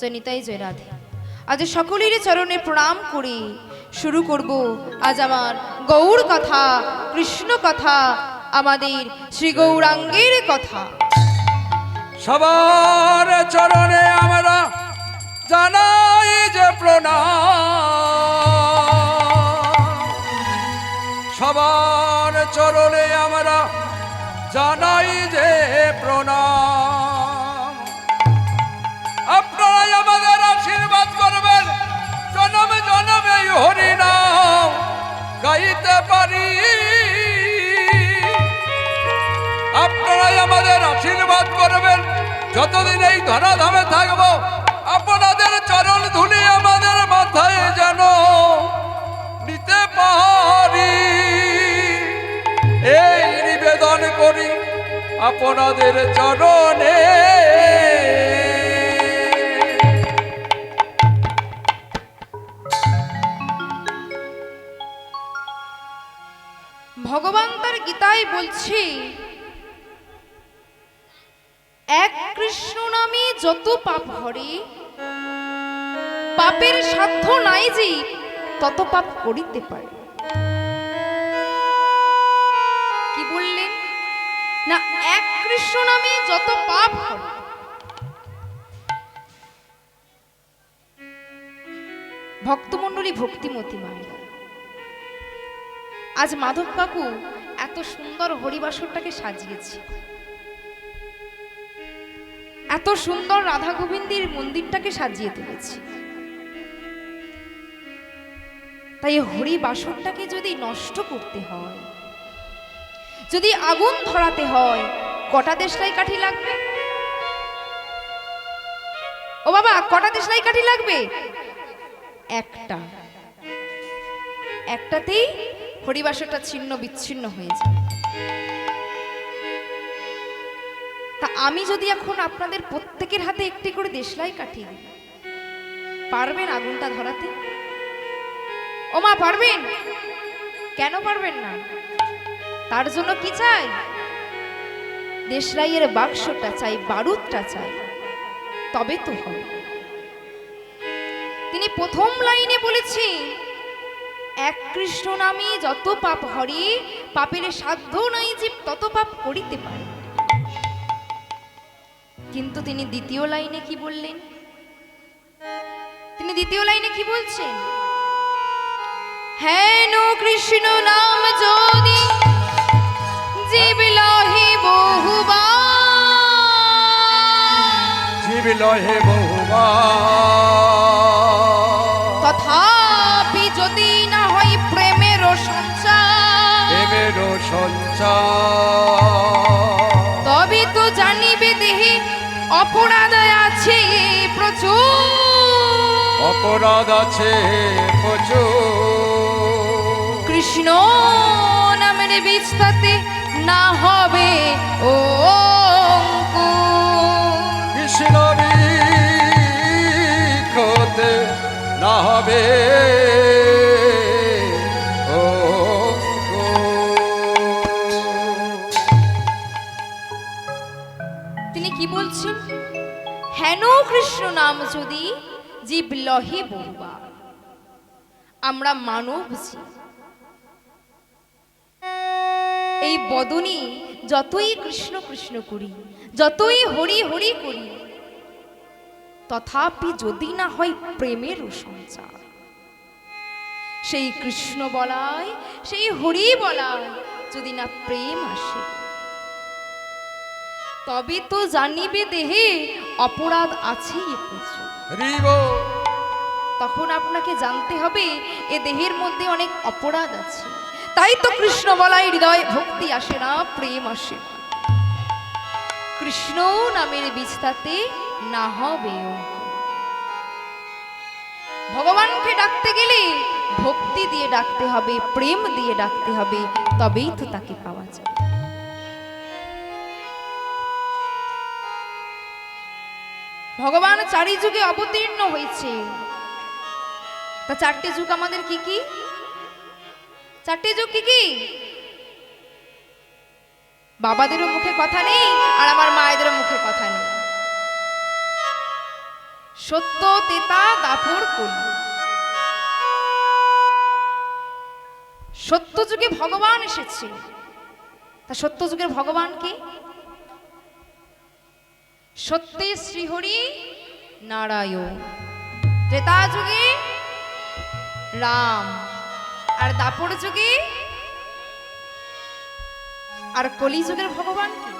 জনিতাই জয় রাধে। আজ সকলের চরণে প্রণাম করে। শুরু করব আজ আমার গৌর কথা, কৃষ্ণ কথা, আমাদের শ্রী গৌরাঙ্গের কথা। সবার চরণে আমরা জানাই যে প্রণাম। সবার চরণে আমরা জানাই যে প্রণাম। হরিনাম গাইতে পারি। আপনারাই আমাদের আশীর্বাদ করবেন। যতদিন এই ধরাধামে থাকব, আপনাদের চরণ ধুলি আমাদের মাথায় যেন নিতে পারি। এই নিবেদন করি আপনাদের চরণে। গীতায় বলছে, এক কৃষ্ণ নামে যত পাপ হরে, পাপের সাধ্য নাই যে তত পাপ করিতে পারে। কি বললেন? না, এক কৃষ্ণ নামে যত পাপ হরে। ভক্তমণ্ডলী ভক্তিমতী মায়েরা আজ মাধব কাকু এত সুন্দর হরিবাসরটাকে সাজিয়েছি। এত সুন্দর রাধা গোবিন্দের মন্দিরটাকে সাজিয়ে তুলেছি। তাই এই হরিবাসরটাকে যদি নষ্ট করতে হয়, যদি আগুন ধরাতে হয়, কটা দেশলাই কাঠি লাগবে? ও বাবা, কটা দেশলাই কাঠি লাগবে? একটা। একটাতেই হরিবাসরটা ছিন্ন বিচ্ছিন্ন হয়ে যায়। তা আমি যদি এখন আপনাদের প্রত্যেকের হাতে একটি করে দেশলাই কাটিয়ে দিই, পারবেন আগুনটা ধরাতে? ও মা, পারবেন? কেন পারবেন না? তার জন্য কি চাই? দেশলাইয়ের বাক্সটা চাই, বারুদটা চাই, তবে তো হবে। তিনি প্রথম লাইনে বলেছি এক কৃষ্ণ নামে যত পাপ হরে, পাপের সাধ্য নাই যে তত পাপ করিতে পারে। কিন্তু তিনি দ্বিতীয় লাইনে কি বললেন? তিনি দ্বিতীয় লাইনে কি বলছেন? হেন কৃষ্ণ নাম যদি জীব লহে বহুবার। জীব লহে বহুবা তবে তো জানিবে দেহে অপরাধ আছে প্রচুর। অপরাধ আছে প্রচুর। কৃষ্ণ নামের বীজটাতে না হবে ও কৃষ্ণ বিখতে না হবে হেন কৃষ্ণ নাম যদি জীব লহে বহুবার আমরা মানব এই বদনে যতই কৃষ্ণ কৃষ্ণ করি, যতই হরি হরি করি, তথাপি যদি না হয় প্রেমের সঞ্চার। সেই কৃষ্ণ বলায়, সেই হরি বলায় যদি না প্রেম আসে তবে তো জানিবে দেহে অপরাধ আছেই তখন আপনাকে জানতে হবে এ দেহের মধ্যে অনেক অপরাধ আছে। তাই তো কৃষ্ণ বলায় হৃদয় ভক্তি আসে না প্রেম আসে না। কৃষ্ণ নামের বীজটাতে না হবে ভগবানকে ডাকতে গেলে ভক্তি দিয়ে ডাকতে হবে প্রেম দিয়ে ডাকতে হবে তবেই তো তাকে পাওয়া যাবে। ভগবান চারি যুগে অবতীর্ণ হয়েছে। তা চারটে যুগ আমাদের কি কি? চারটে যুগ কি কি? বাবাদেরও মুখে কথা নেই, আর আমার মায়েদেরও মুখে কথা নেই। সত্য, তেতা, দাপর, কলি। সত্য যুগে ভগবান এসেছে। তা সত্য যুগের ভগবান কে? সত্যে শ্রীহরি নারায়ণ। ত্রেতা যুগে রাম, আর দাপর যুগে, আর কলিযুগের ভগবান কি?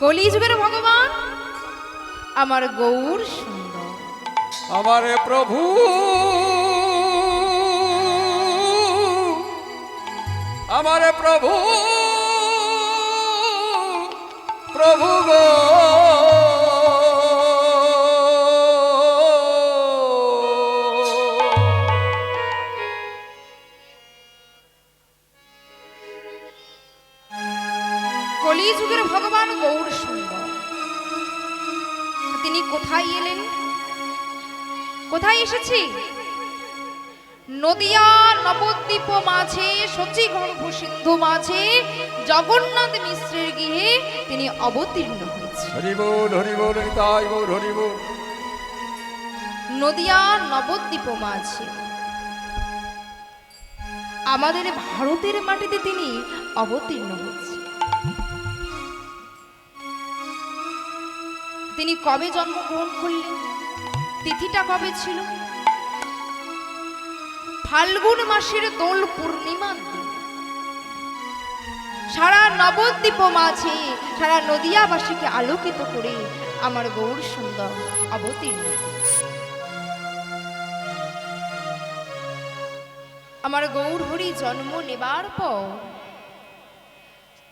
কলিযুগের ভগবান আমার গৌর সুন্দর। আমারে প্রভু আমারে প্রভু। প্রভু গো। কলিযুগের ভগবান গৌর সুন্দর। তিনি কোথায় এলেন? কোথায় এসেছি? নদিয়া নবদ্বীপ মাঝে সচি গর্ভ সিন্ধু মাঝে জগন্নাথ মিশ্রের গৃহে তিনি অবতীর্ণ হয়েছে হরি বল নিতাই গৌর হরি বল নবদ্বীপ মাঝে। আমাদের ভারতের মাটিতে তিনি অবতীর্ণ হয়েছে তিনি কবে জন্মগ্রহণ করলেন? তিথিটা কবে ছিল? ফাল্গুন মাসের দোল পূর্ণিমা সারা নবদ্বীপ মাঝে, সারা নদিয়াবাসীকে আলোকিত করে আমার গৌর সুন্দর অবতীর্ণ। আমার গৌর হরি জন্ম নেবার পর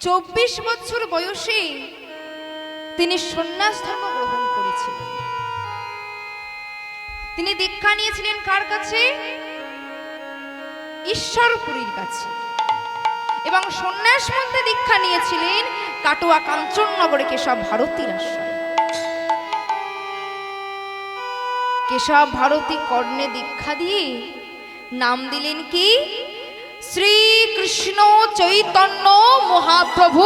চব্বিশ বছর বয়সে তিনি সন্ন্যাস ধর্ম গ্রহণ করেছিলেন। তিনি দীক্ষা নিয়েছিলেন কার কাছে? ঈশ্বরপুরীর কাছে। এবং সন্ন্যাস মধ্যে দীক্ষা নিয়েছিলেন কাটোয়া কাঞ্চননগরে কেশব ভারতীর আশ্রমে। কেশব ভারতী কর্ণে দীক্ষা দিয়ে নাম দিলেন কি? শ্রীকৃষ্ণ চৈতন্য মহাপ্রভু।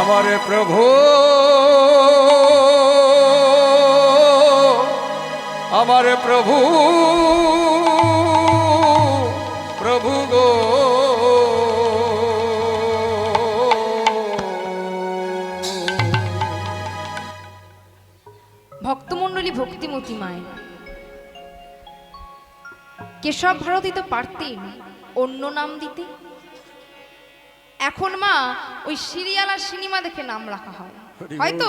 আমারে প্রভু আমারে প্রভু। প্রভু গো। ভক্তমণ্ডলী ভক্তিমতী মায়ের কেশব ভারতী তো পারতেন অন্য নাম দিতে? এখন মা ওই সিরিয়াল আর সিনেমা দেখে নাম রাখা হয়। হয়তো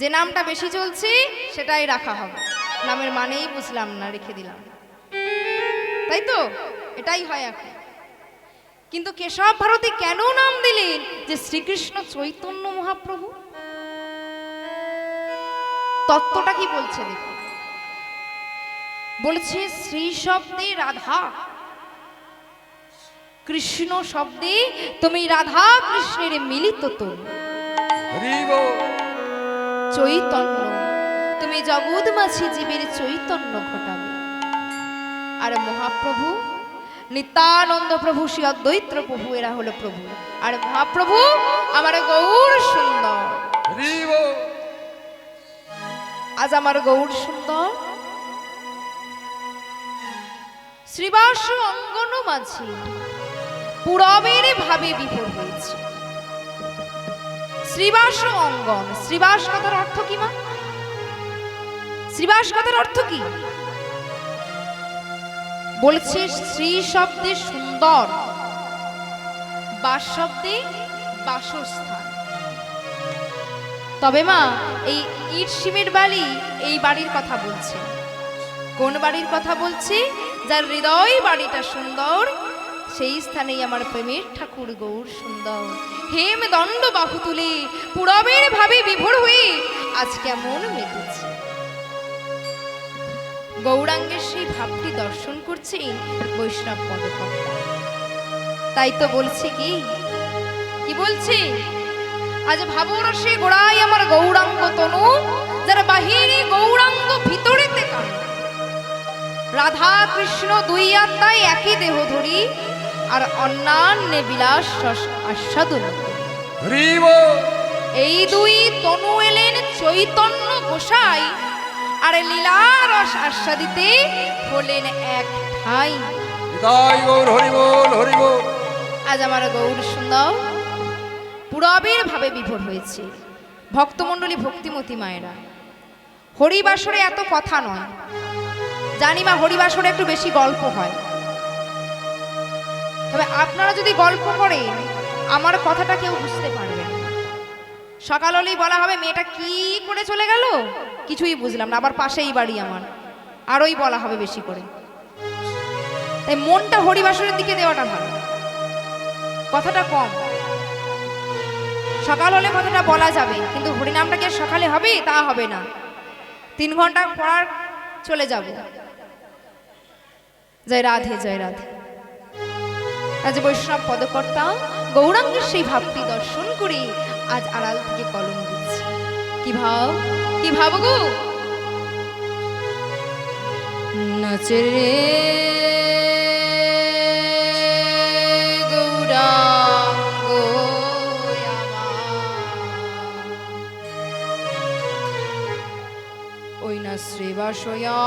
যে নামটা বেশি চলছে সেটাই রাখা হবে। নামের মানেই বুঝলাম না রেখে দিলাম। তাই তো? এটাই হয় এখন। কিন্তু কেশব ভারতী কেন নাম দিলেন যে শ্রীকৃষ্ণ চৈতন্য মহাপ্রভু? তত্ত্বটা কি বলছে দেখুন। বলছে শ্রী শব্দে রাধা কৃষ্ণ শব্দে তুমি রাধা কৃষ্ণের মিলিত বল চৈতন্য তুমি জগৎ মাঝি জীবের চৈতন্য ঘটাবে। আর মহাপ্রভু নিত্যানন্দ প্রভু শ্রী অদ্বৈত প্রভু এরা হলো প্রভু। আর মহাপ্রভু আমার গৌর সুন্দর। আজ আমার গৌর সুন্দর। শ্রীবাস অঙ্গন মাঝে পুরবের ভাবে বিভোর হয়েছে। শ্রীবাস অঙ্গন শ্রীবাস কথার অর্থ কি মা? শ্রীবাস কথার অর্থ কি? বলছে শ্রী শব্দে সুন্দর, বাস শব্দে বাসস্থান। তবে মা, এই ইট সিমের বাড়ি এই বাড়ির কথা বলছে। কোন বাড়ির কথা বলছে? যার হৃদয় বাড়িটা সুন্দর, সেই স্থানেই আমার প্রেমের ঠাকুর গৌর সুন্দর। হেম দণ্ড বাহু তুলে পুরবের ভাবে বিভোর হয়ে আজ কেমন মেতেছে গৌরাঙ্গের সেই ভাবটি দর্শন করছেন বৈষ্ণব পদকর্তা। তাই তো বলছে কি? কি বলছে? আজ ভাবরসে গোড়াই আমার গৌরাঙ্গ তনু যারা বাহিরে গৌরাঙ্গ ভিতরেতে কান রাধা কৃষ্ণ দুই আত্মায় একই দেহ ধরি আর অন্যান্য বিলাস আস্বাদন এই দুই তনু এলেন চৈতন্য গোসাই আর লীলারস আস্বাদিতে হলেন এক ঠাই। হৃদয় গৌর হরিবোল হরিবোল আজ আমার গৌর সুন্দর পুরবের ভাবে বিভোর হয়েছে। ভক্তমণ্ডলী ভক্তিমতী মায়েরা হরিবাসরে এত কথা নয়। জানি মা হরিবাসরে একটু বেশি গল্প হয়। তবে আপনারা যদি গল্প করেন আমার কথাটা কেউ বুঝতে পারে। সকাল হলেই বলা হবে, মেয়েটা কি করে চলে গেল? কিছুই বুঝলাম না, আবার পাশেই বাড়ি আমার। আরোই বলা হবে বেশি করে। তাই মনটা হরিবাসনের দিকে দেওয়াটা ভালো। কথাটা কম। সকাল হলে কথাটা বলা যাবে, কিন্তু হরিনামটা কি সকালে হবে? তা হবে না। তিন ঘণ্টা পড়ার চলে যাব। জয় রাধে জয় রাধে। আজ বৈষ্ণব পদকর্তা গৌরাঙ্গের সেই ভাবটি দর্শন করে আজ আড়াল থেকে কলম দিচ্ছি কি ভাব কি ভাব গো? নাচে। ওই না শ্রীবাসয়া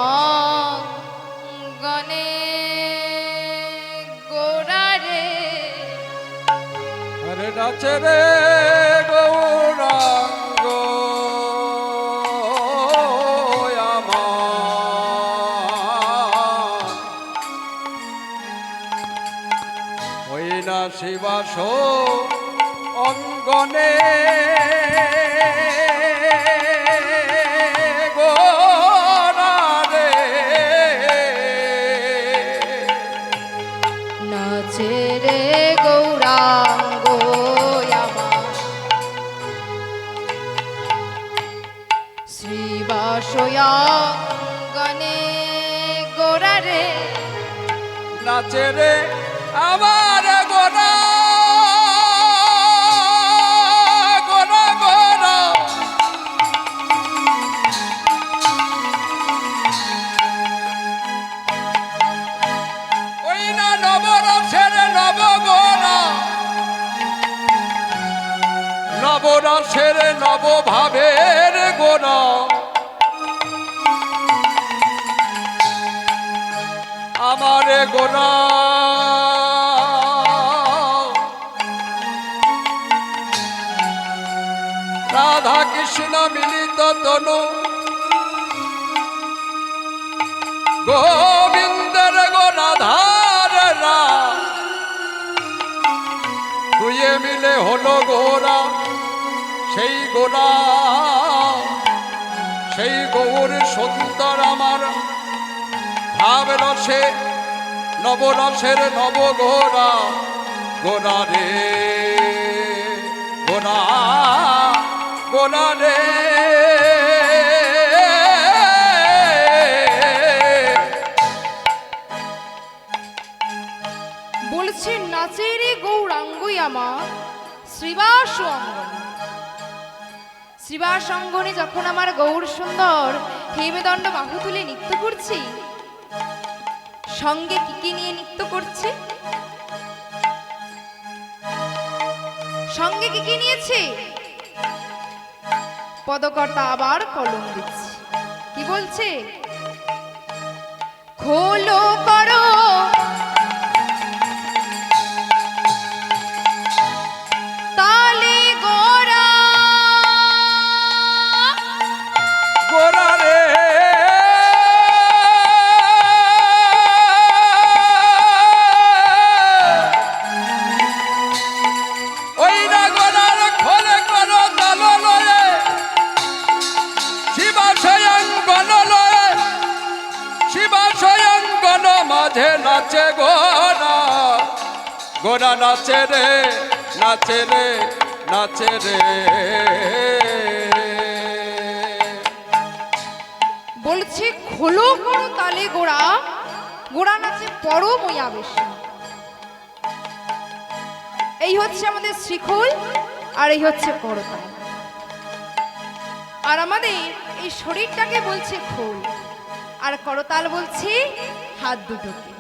নাচে রে গৌরাঙ্গ। ওই না শিবাস অঙ্গনে। নাচে হলো গোরা সেই গোরা সেই গৌর সুন্দর আমার। ভাব রসে নবরসের নব গোরা গোরা রে গোরা গোরা রে। বলছে নাচে রে গৌরাঙ্গই আমার। শ্রীবাস অঙ্গনে। শ্রীবাস অঙ্গনে যখন আমার গৌর সুন্দর হেমেদণ্ড বাহু তুলে নৃত্য করছি, সঙ্গে কি কি নিয়ে নৃত্য করছে? সঙ্গে কি কি নিয়েছে? পদকর্তা আবার কলম দিচ্ছে। কি বলছে? খোলো করো গোরা নাচে রে নাচে রে নাচে রে। বলছে, খোলো করো তালে গোড়া গোড়া নাচে পরম ওই আবেশ এই হচ্ছে আমাদের শ্রীখোল আর এই হচ্ছে করতাল আর আমাদের এই শরীরটাকে বলছে খোল, আর করতাল বলছে হাত দুটোকে।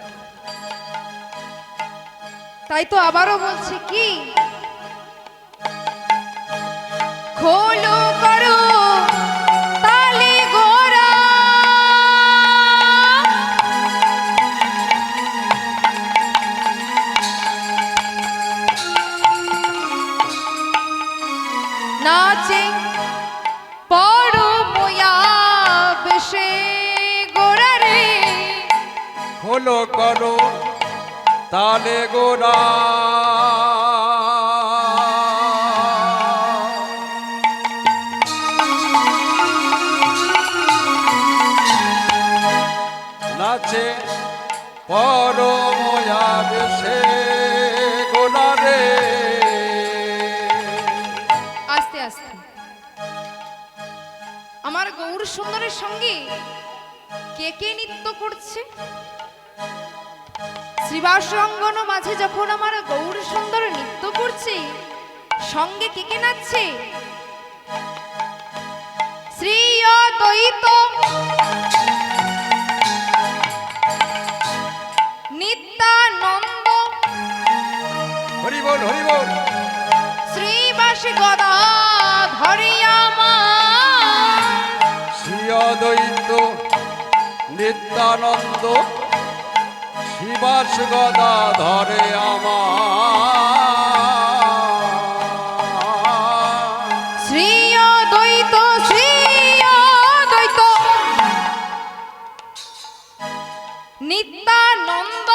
তাই তো আবারও বলছি কি? খোলো করো তালে গোরা নাচে পড়ো বেশে রে। করো তালে গোরা নাচে পরময়া বেশে গোলা রে। আস্তে আস্তে। আমার গৌর সুন্দরের সঙ্গে কে কে নৃত্য করছে? শ্রীবাস রঙ্গন মাঝে যখন আমার গৌর সুন্দর নৃত্য করছে সঙ্গে কে কে নাচছে? শ্রী অদ্বৈত নিত্যানন্দ শ্রীবাস গদা শ্রীয়দ্বৈত নিত্যানন্দ। শিবাস গদা ধরে আমার। শ্রী অদ্বৈত শ্রী অদ্বৈত নিত্যানন্দ।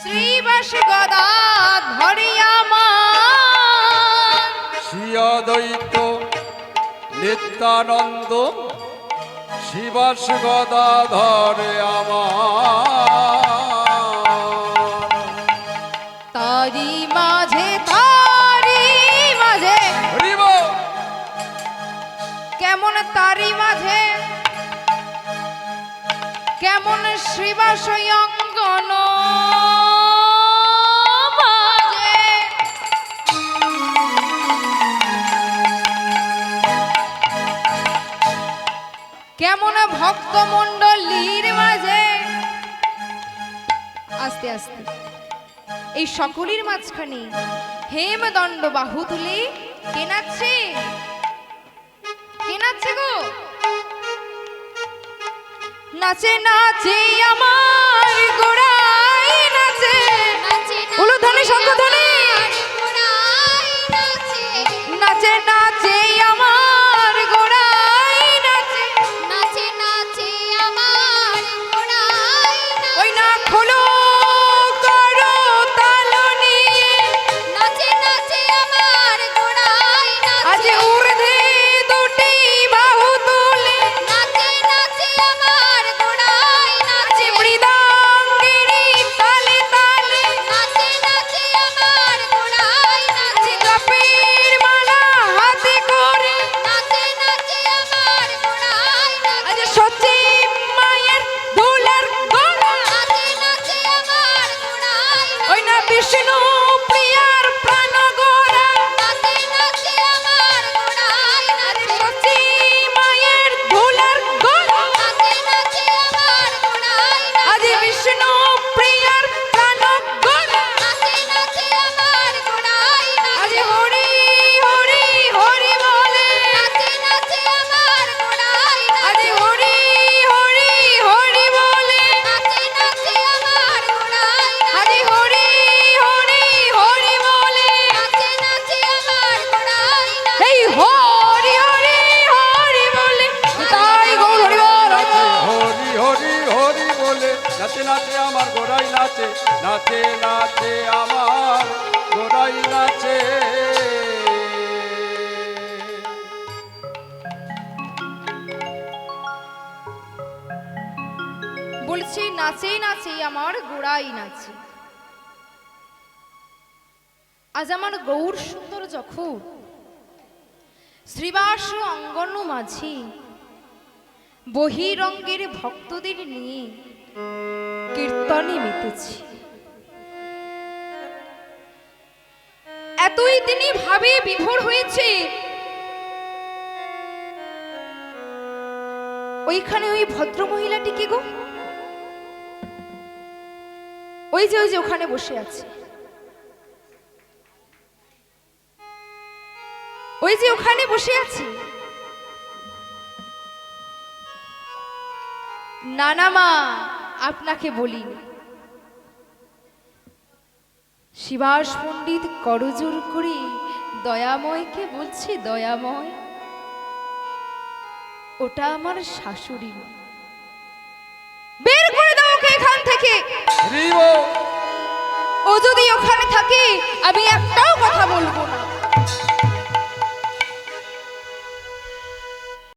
শ্রীবাস গদা ধরিয়ামা শ্রীয়দ্বৈত নিত্যানন্দ। শিবাস গদা ধরে আমার। তারি মাঝে তারি মাঝে। কেমন তারি মাঝে? কেমন শ্রীবাস অঙ্গন? কেমন ভক্ত মন্ডলীর মাঝে? আস্তে আস্তে। এই সকলের মাঝখানে হেমদণ্ড বাহু তুলে কেনাচ্ছে কেনাচ্ছে গো? নাচে নাচে আমার গোড়াই নাচে। উলুধ্বনি শঙ্খধ্বনি। নাচে নাচে বলছি নাচেই নাচেই আমার গোড়াই নাচে। আজ আমার গৌর সুন্দর যখন শ্রীবাস অঙ্গন মাঝি বহিরঙ্গের ভক্তদের নিয়ে কীর্তনে মেতেছি। এতই তিনি ভাবে বিভোর হয়েছে। ওইখানে ওই ভদ্র মহিলাটি কি গো? ওই যে ওই যে, ওখানে বসে আছে। ওই যে, ওখানে বসে আছে। নানা মা, আপনাকে বলি। শিবাস পণ্ডিত করজোর করে। দয়াময়কে বলছে দয়াময়। ওটা আমার শাশুড়ি মা। এখান থেকে। ও যদি ওখানে থাকে আমি একটাও কথা বলব না।